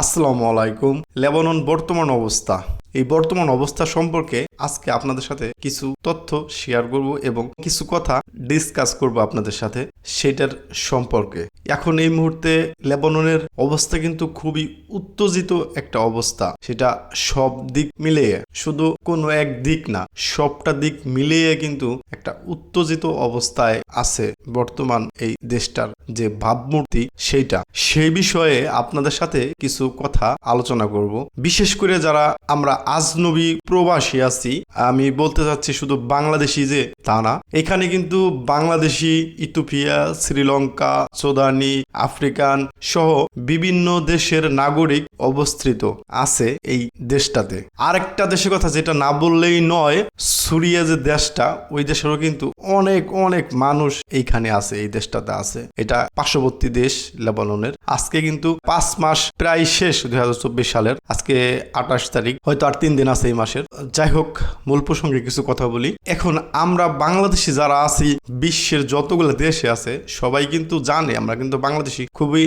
আসসালামু আলাইকুম। লেবানন বর্তমান অবস্থা। এই বর্তমান অবস্থা সম্পর্কে আজকে আপনাদের সাথে কিছু তথ্য শেয়ার করব এবং কিছু কথা ডিসকাস করব আপনাদের সাথে সেটার সম্পর্কে। এখন এই মুহূর্তে লেবাননের অবস্থা কিন্তু খুবই উত্তেজিত একটা অবস্থা। সেটা সব দিক মিলিয়ে, শুধু কোনো এক দিক না, সবটা দিক মিলিয়ে কিন্তু একটা উত্তেজিত অবস্থায় আছে বর্তমান এই দেশটার যে ভাবমূর্তি সেইটা। সেই বিষয়ে আপনাদের সাথে কিছু কথা আলোচনা করব। বিশেষ করে যারা আমরা আজনবী প্রবাসী আছি। আমি বলতে চাচ্ছি শুধু বাংলাদেশি যে তা না। এখানে কিন্তু বাংলাদেশি ইথোপিয়া শ্রীলঙ্কা, সুদানি, আফ্রিকান সহ বিভিন্ন দেশের নাগরিক অবস্থিত আছে এই দেশটাতে। আরেকটা দেশের কথা যেটা না বললেই নয়, সুরিয়া যে দেশটা, ওই দেশেরও কিন্তু অনেক অনেক মানুষ এইখানে আছে, এই দেশটাতে আছে। এটা পার্শ্ববর্তী দেশ লেবাননের। আজকে কিন্তু পাঁচ মাস প্রায় শেষ দুই হাজার চব্বিশ সালের। আজকে আঠাশ তারিখ। হয়তো আর তিন দিন আছে এই মাসের। যাই হোক, মূল প্রসঙ্গে কিছু কথা বলি। এখন আমরা বাংলাদেশি যারা আছি, বিশ্বের যতগুলো দেশে আছে, সবাই কিন্তু জানে, আমরা কিন্তু বাংলাদেশি। খুবই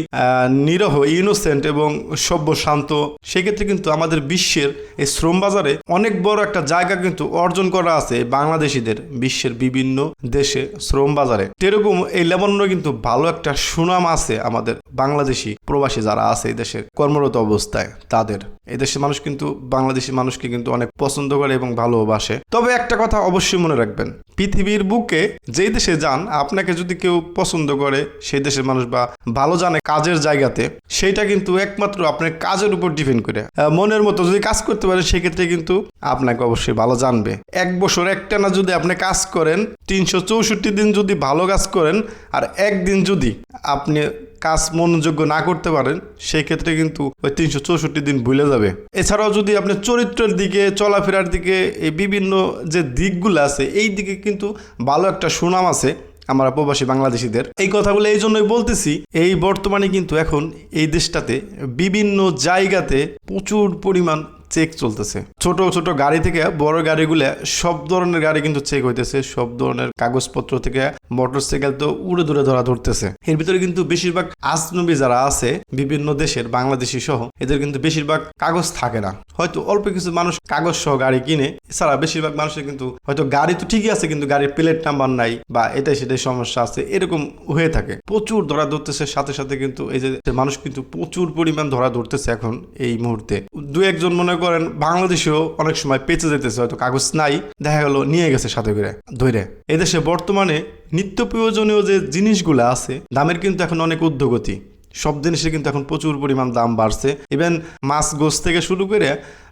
নিরহ ইনোসেন্ট এবং সভ্য, শান্ত। সেক্ষেত্রে কিন্তু আমাদের বিশ্বের এই শ্রম বাজারে অনেক বড় একটা জায়গা কিন্তু অর্জন করা আছে বাংলাদেশিদের, বিশ্বের বিভিন্ন দেশে শ্রম বাজারে এরকম এই লেবাননে কিন্তু ভালো একটা সুনাম আছে আমাদের বাংলাদেশি প্রবাসী যারা আছে এই দেশের কর্মরত অবস্থায়, তাদের। এই দেশের মানুষ কিন্তু বাংলাদেশি মানুষকে কিন্তু অনেক পছন্দ করে এবং ভালোবাসে তবে একটা কথা অবশ্যই মনে রাখবেন, পৃথিবীর বুকে যেই দেশে যান, আপনাকে যদি কেউ পছন্দ করে, সেই দেশের মানুষ বা ভালো জানে কাজের জায়গাতে, সেইটা কিন্তু একমাত্র আপনার কাজের উপর ডিপেন্ড করে। মনের মতো যদি কাজ করতে পারেন, সেক্ষেত্রে কিন্তু আপনাকে অবশ্যই ভালো জানবে। এক বছর একটা না যদি আপনি কাজ করেন, তিনশো চৌষট্টি দিন যদি ভালো কাজ করেন, আর একদিন যদি আপনি কাজ মনোযোগ্য না করতে পারেন সেই ক্ষেত্রে কিন্তু ওই তিনশো চৌষট্টি দিন ভুলে যাবে। এছাড়াও যদি আপনি চরিত্রের দিকে, চলাফেরার দিকে, এই বিভিন্ন যে দিকগুলো আছে, এই দিকে কিন্তু ভালো একটা সুনাম আছে আমরা প্রবাসী বাংলাদেশিদের। এই কথাগুলো এই জন্যই বলতেছি, এই বর্তমানে কিন্তু এখন এই দেশটাতে বিভিন্ন জায়গাতে প্রচুর পরিমাণ চেক চলতেছে। ছোট ছোট গাড়ি থেকে বড় গাড়িগুলো সব ধরনের গাড়ি কিন্তু চেক হইতেছে, সব ধরনের কাগজপত্র থেকে মোটরসাইকেল তো উড়ে দূরে ধরা ধরতেছে। এর ভিতরে কিন্তু বেশিরভাগ আজনবী যারা আছে, বিভিন্ন দেশের বাংলাদেশি সহ, এদের কিন্তু বেশিরভাগ কাগজ থাকে না। হয়তো অল্প কিছু মানুষ কাগজ সহ গাড়ি কিনে, এছাড়া বেশিরভাগ মানুষের কিন্তু হয়তো গাড়ি তো ঠিকই আছে, কিন্তু গাড়ির প্লেট নাম্বার নাই বা এটাই সেটাই সমস্যা আছে, এরকম হয়ে থাকে। প্রচুর ধরা ধরতেছে, সাথে সাথে কিন্তু এই যে মানুষ কিন্তু প্রচুর পরিমাণ ধরা ধরতেছে এখন এই মুহূর্তে। দু একজন মনে করেন, বাংলাদেশেও অনেক সময় পেঁচে যেতেছে, হয়তো কাগজ নাই, দেখা গেল নিয়ে গেছে সাথে করে ধরে এদেশে বর্তমানে নিত্য প্রয়োজনীয় যে জিনিসগুলো আছে, দামের কিন্তু এখন অনেক উদ্যোগতি সব জিনিসের কিন্তু এখন প্রচুর পরিমাণ দাম বাড়ছে। ইভেন মাছ গোছ থেকে শুরু করে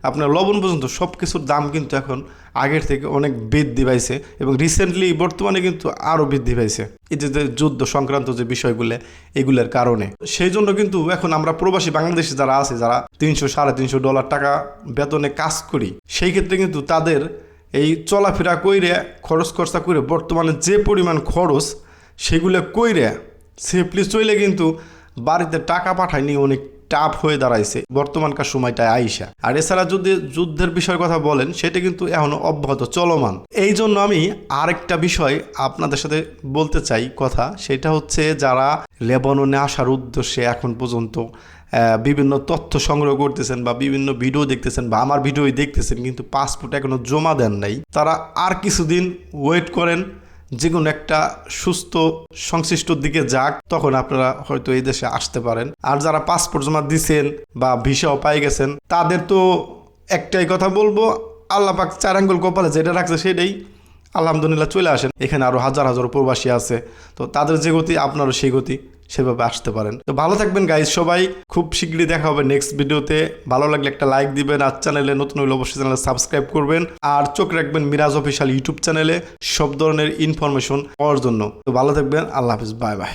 আপনার লবণ পর্যন্ত সব কিছুর দাম কিন্তু এখন আগের থেকে অনেক বৃদ্ধি পাইছে এবং রিসেন্টলি বর্তমানে কিন্তু আরও বৃদ্ধি পাইছে। এই যে যুদ্ধ সংক্রান্ত যে বিষয়গুলো, এগুলোর কারণে। সেই জন্য কিন্তু এখন আমরা প্রবাসী বাংলাদেশে যারা আছে, যারা তিনশো, সাড়ে তিনশো ডলার টাকা বেতনে কাজ করি, সেই ক্ষেত্রে কিন্তু তাদের এই চলাফেরা কইরে, খরচ খরচা করে বর্তমানে যে পরিমাণ খরচ, সেগুলো কইরে সেফলি চইলে কিন্তু বাড়িতে টাকা পাঠায়নি অনেক টাফ হয়ে দাঁড়াইছে বর্তমানকার সময়টায় আইসা আর এছাড়া যদি যুদ্ধের বিষয়ের কথা বলেন, সেটা কিন্তু এখনও অব্যাহত, চলমান। এই জন্য আমি আরেকটা বিষয় আপনাদের সাথে বলতে চাই কথা, সেটা হচ্ছে যারা লেবাননে আসার উদ্দেশ্যে এখন পর্যন্ত বিভিন্ন তথ্য সংগ্রহ করতেছেন বা বিভিন্ন ভিডিও দেখতেছেন বা আমার ভিডিওই দেখতেছেন, কিন্তু পাসপোর্ট এখনও জমা দেন নাই, তারা আর কিছুদিন ওয়েট করেন যে কোনো একটা সুস্থ, সংশ্লিষ্ট দিকে যাক, তখন আপনারা হয়তো এই দেশে আসতে পারেন। আর যারা পাসপোর্ট জমা দিছেন বা ভিসাও পাই গেছেন, তাদের তো একটাই কথা বলব, আল্লাপাক চার আঙ্গুল কপালে যেটা রাখছে সেটাই। আলহামদুলিল্লাহ চলে আসেন। এখানে আরও হাজার হাজার প্রবাসী আছে। তো তাদের যে গতি, আপনারও সেই গতি, সেভাবে আসতে পারেন। তো ভালো থাকবেন গাইজ সবাই খুব শীঘ্রই দেখা হবে নেক্সট ভিডিওতে ভালো লাগলে একটা লাইক দিবেন, আর চ্যানেলে নতুন হলে অবশ্যই চ্যানেলে সাবস্ক্রাইব করবেন। আর চোখ রাখবেন মিরাজ অফিসিয়াল ইউটিউব চ্যানেলে সব ধরনের ইনফরমেশন পাওয়ার জন্য। তো ভালো থাকবেন, আল্লাহ হাফিজ বাই বাই